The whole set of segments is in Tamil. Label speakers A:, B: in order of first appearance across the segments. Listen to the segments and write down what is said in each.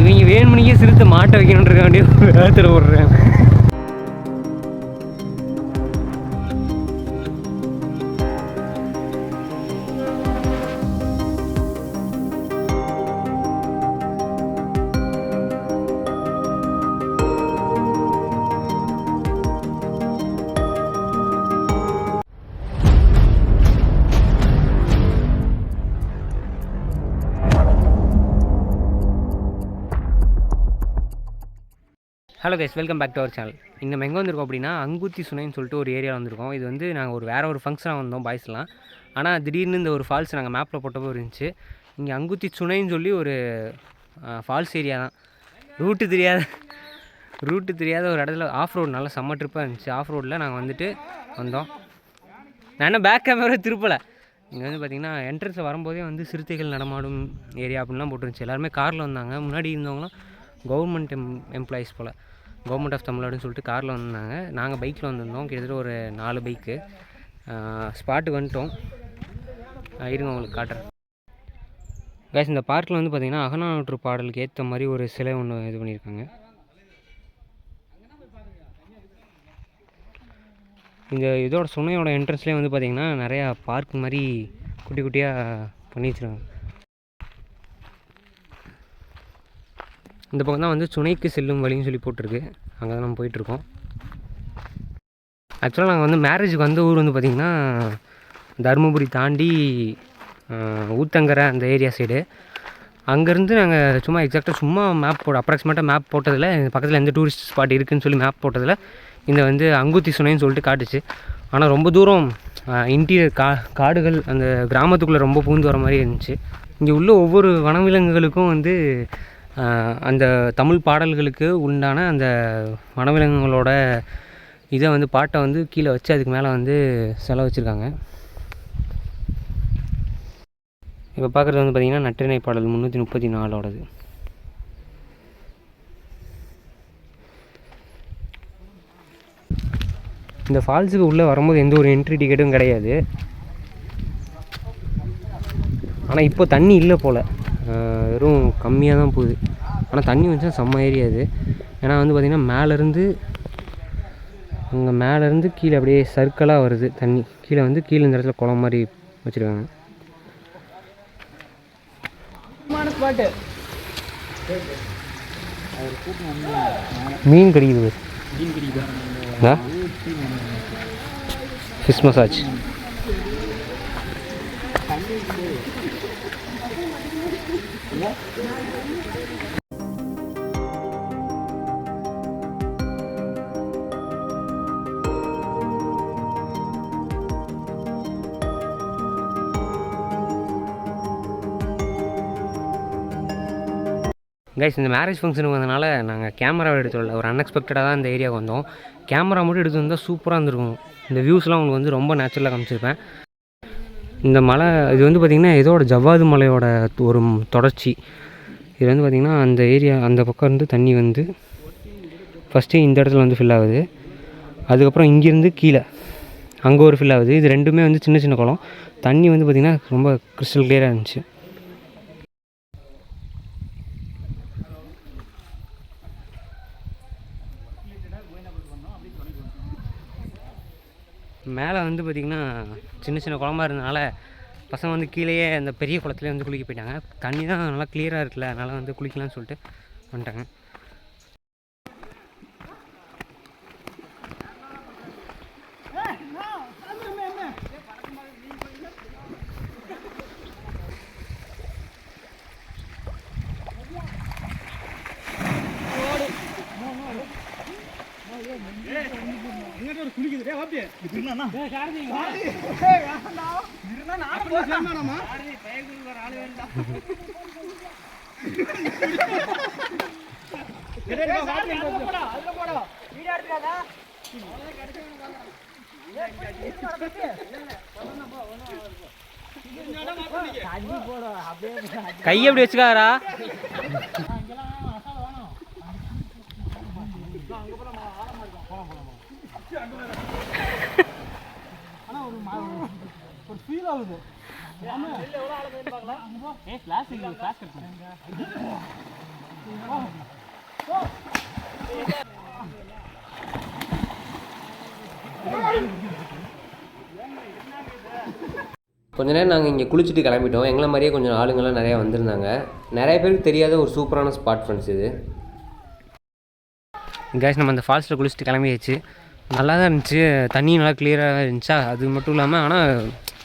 A: இவங்க வேணுமணிக்கே சிறுத்தை மாட்ட வைக்கணுன்ற வேண்டிய வேகத்தில் விடுறேன் hello guys welcome back to our channel இங்கே நம்ம எங்கே வந்திருக்கோம் அப்படின்னா அங்குத்தி சுனைன்னு சொல்லிட்டு ஒரு ஏரியா வந்திருக்கோம். இது வந்து நாங்கள் ஒரு வேறு ஒரு ஃபங்க்ஷனாக வந்தோம் பாய்ஸ்லாம் ஆனால் திடீர்னு இந்த ஒரு ஃபால்ஸ் நாங்கள் மேப்பில் போட்டப்போ இருந்துச்சு. இங்கே அங்குத்தி சுனைன்னு சொல்லி ஒரு ஃபால்ஸ் ஏரியா தான். ரூட்டு தெரியாத ரூட்டு தெரியாத ஒரு இடத்துல ஆஃப் ரோடு நல்லா செம்ம ட்ரிப்பாக இருந்துச்சு. ஆஃப் ரோடில் நாங்கள் வந்துட்டு வந்தோம். நான் என்ன பேக் கேமரா திருப்பலை. இங்கே வந்து பார்த்திங்கன்னா என்ட்ரன்ஸில் வரும்போதே வந்து சிறுத்தைகள் நடமாடும் ஏரியா அப்படின்லாம் போட்டுருந்துச்சு. எல்லாருமே காரில் வந்தாங்க. முன்னாடி இருந்தவங்களாம் கவர்மெண்ட் எம் எம்ப்ளாயீஸ் போல். கவர்மெண்ட் ஆஃப் தமிழ்நாடுன்னு சொல்லிட்டு காரில் வந்தாங்க. நாங்கள் பைக்கில் வந்திருந்தோம். கிட்டத்தட்ட ஒரு நாலு பைக்கு ஸ்பாட்டுக்கு வந்துட்டோம். இருங்க உங்களுக்கு காட்டுறேன். கேஸ் இந்த பார்க்கில் வந்து பார்த்திங்கன்னா அகநானூற்று பாடலுக்கு ஏற்ற மாதிரி ஒரு சிலை ஒன்று இது பண்ணியிருக்காங்க. இந்த இதோட சுனையோட என்ட்ரன்ஸ்லேயே வந்து பார்த்திங்கன்னா நிறையா பார்க் மாதிரி குட்டி குட்டியாக பண்ணி வச்சுருக்காங்க. இந்த பக்கம் தான் வந்து சுனைக்கு செல்லும் வழின்னு சொல்லி போட்டிருக்கு. அங்கே தான் நம்ம போயிட்டுருக்கோம். ஆக்சுவலாக நாங்கள் வந்து மேரேஜுக்கு வந்த ஊர் வந்து பார்த்திங்கன்னா தருமபுரி தாண்டி ஊத்தங்கரை அந்த ஏரியா சைடு அங்கேருந்து நாங்கள் சும்மா எக்ஸாக்டாக சும்மா மேப் போட அப்ராக்சிமேட்டாக மேப் போட்டதில் பக்கத்தில் எந்த டூரிஸ்ட் ஸ்பாட் இருக்குதுன்னு சொல்லி மேப் போட்டதில் இந்த வந்து அங்குத்தி சுனைன்னு சொல்லிட்டு காட்டுச்சு. ஆனால் ரொம்ப தூரம் இன்டீரியர் கா காடுகள் அந்த கிராமத்துக்குள்ளே ரொம்ப பூந்து வர மாதிரி இருந்துச்சு. இங்கே உள்ள ஒவ்வொரு வனவிலங்குகளுக்கும் வந்து அந்த தமிழ் பாடல்களுக்கு உண்டான அந்த வனவிலங்குகளோட இதை வந்து பாட்டை வந்து கீழே வச்சு அதுக்கு மேலே வந்து செலவு வச்சுருக்காங்க. இப்போ பார்க்குறது வந்து பார்த்திங்கன்னா நற்றிணை பாடல் முந்நூற்றி முப்பத்தி நாலோடது. இந்த ஃபால்ஸுக்கு உள்ளே வரும்போது எந்த ஒரு என்ட்ரி டிக்கெட்டும் கிடையாது. ஆனால் இப்போ தண்ணி இல்லை போல். வெறும் கம்மியாக தான் போகுது. ஆனால் தண்ணி வந்துச்சா செம்ம ஏரியா இது ஏன்னா வந்து பார்த்திங்கன்னா மேலேருந்து அங்கே மேலேருந்து கீழே அப்படியே சர்க்கிளாக வருது தண்ணி. கீழே வந்து கீழே இந்த இடத்துல குளம் மாதிரி வச்சுருக்காங்க. மீன் கிடைக்குது ஃபிஷ் மசாஜ் கைஸ் இந்த மேரேஜ் ஃபங்க்ஷனுக்கு வந்தனால நாங்கள் கேமரா எடுத்துடல ஒரு அன்எக்ஸ்பெக்டடாக தான் இந்த ஏரியாவுக்கு வந்தோம். கேமரா மட்டும் எடுத்து வந்தால் சூப்பராக இருந்திருக்கும். இந்த வியூஸ்லாம் உங்களுக்கு வந்து ரொம்ப நேச்சுரலாக காமிச்சிருப்பேன். இந்த மலை இது வந்து பார்த்திங்கன்னா இதோட ஜவ்வாது மலையோட ஒரு தொடர்ச்சி. இது வந்து பார்த்திங்கன்னா அந்த ஏரியா அந்த பக்கம் இருந்து தண்ணி வந்து ஃபஸ்ட்டு இந்த இடத்துல வந்து ஃபில் ஆகுது. அதுக்கப்புறம் இங்கேருந்து கீழே அங்கே ஒரு ஃபில் ஆகுது. இது ரெண்டுமே வந்து சின்ன சின்ன குளம். தண்ணி வந்து பார்த்திங்கன்னா ரொம்ப கிறிஸ்டல் கிளியராக இருந்துச்சு. மேலே வந்து பார்த்திங்கன்னா சின்ன சின்ன குளமா இருந்தனால பசங்க வந்து கீழேயே அந்த பெரிய குளத்துலேயே வந்து குளிக்க போயிட்டாங்க. தண்ணி தான் நல்லா கிளியராக இருக்குல்ல அதனால் வந்து குளிக்கலாம்னு சொல்லிட்டு வந்துட்டாங்க. கை எப்படி வச்சுக்காரா
B: ஒரு ஃபீல் ஆகுது
A: கொஞ்ச நேரம் நாங்கள் இங்கே குளிச்சுட்டு கிளம்பிட்டோம். எங்களை மாதிரியே கொஞ்சம் ஆளுங்கள்லாம் நிறையா வந்திருந்தாங்க. நிறைய பேருக்கு தெரியாத ஒரு சூப்பரான ஸ்பாட் ஃப்ரெண்ட்ஸ் இது. கேஸ் நம்ம அந்த ஃபால்ஸில் குளிச்சுட்டு கிளம்பியாச்சு. நல்லா தான் இருந்துச்சு. தண்ணி நல்லா கிளியராக இருந்துச்சா? அது மட்டும் இல்லாமல் ஆனால்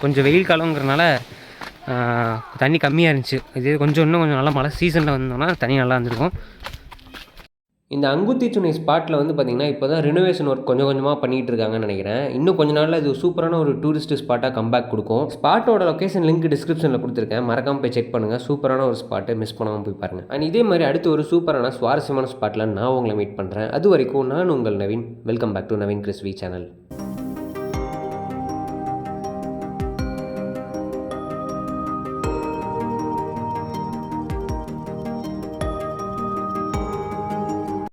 A: கொஞ்சம் வெயில் காலங்கிறனால தண்ணி கம்மியாக இருந்துச்சு. இது கொஞ்சம் இன்னும் கொஞ்சம் நல்லா மழை சீசனில் வந்தோம்னா தண்ணி நல்லா இருந்திருக்கும். இந்த அங்குத்தி துணை ஸ்பாட்டில் வந்து பார்த்திங்கன்னா இப்போ தான் ரினோவேஷன் ஒர்க் கொஞ்சம் கொஞ்சமாக பண்ணிகிட்டு இருக்காங்கன்னு நினைக்கிறேன். இன்னும் கொஞ்ச நாளில் இது சூப்பரான ஒரு டூரிஸ்ட் ஸ்பாட்டாக கம்பேக் கொடுக்கும். ஸ்பாட்டோட லொக்கேஷன் லிங்க் டிஸ்கிரிப்ஷனில் கொடுத்துருக்கேன். மறக்காமல் போய் செக் பண்ணுங்கள் சூப்பரான ஒரு ஸ்பாட்டு மிஸ் பண்ணாமல் போய் பாருங்கள் அண்ட் இதே மாதிரி அடுத்து ஒரு சூப்பரான சுவாரஸ்யமான ஸ்பாட்டில் நான் உங்களை மீட் பண்ணுறேன் அது வரைக்கும் நான் உங்கள் Naveen. Welcome back to Naveen கிறிஸ்வி channel